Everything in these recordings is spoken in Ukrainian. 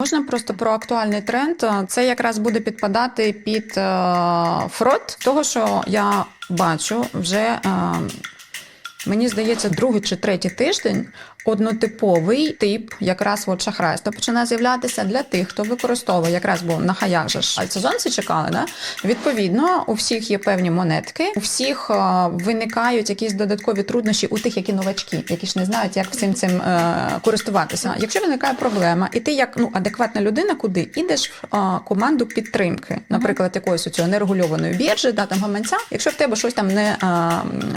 Можна просто про актуальний тренд. Це якраз буде підпадати під е, фрод того, що я бачу вже. Мені здається, другий чи третій тиждень однотиповий тип якраз от шахрайства починає з'являтися для тих, хто використовує якраз бо на хаях же ж сезонці чекали. Да? Відповідно, у всіх є певні монетки, у всіх е, виникають якісь додаткові труднощі у тих, які новачки, які ж не знають, як всім цим е, користуватися. Якщо виникає проблема, і ти як ну адекватна людина, куди ідеш в е, команду підтримки, наприклад, якоїсь у цього нерегульованої біржі, да там гаманця, якщо в тебе щось там не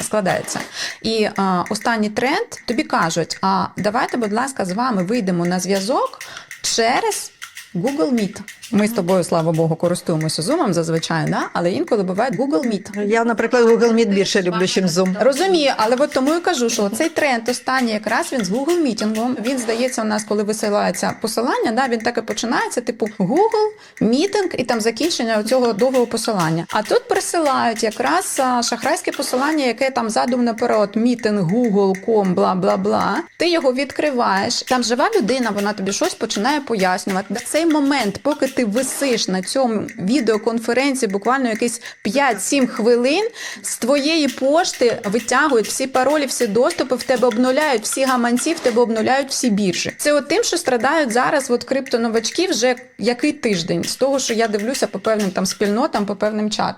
складається. І а, останній тренд тобі кажуть: а давайте, будь ласка, з вами вийдемо на зв'язок через Google Meet. Ми з тобою, слава Богу, користуємося Zoom зазвичай, да? але інколи буває Google Meet. Я, наприклад, Google Meet більше люблю, ніж Zoom. Розумію, але от тому і кажу, що цей тренд останній якраз він з Google мітінгом. Він здається, у нас, коли висилається посилання, да, він так і починається, типу Google, мітинг і там закінчення цього довгого посилання. А тут присилають якраз шахрайське посилання, яке там задум наперед, мітинг, Google.com, бла бла бла. Ти його відкриваєш. Там жива людина, вона тобі щось починає пояснювати. В цей момент, поки ти висиш на цьому відеоконференції, буквально якісь 5-7 хвилин, з твоєї пошти витягують всі паролі, всі доступи, в тебе обнуляють всі гаманці, в тебе обнуляють всі біржі. Це от тим, що страдають зараз от криптоновачки вже який тиждень з того, що я дивлюся по певним там спільнотам, по певним чатам.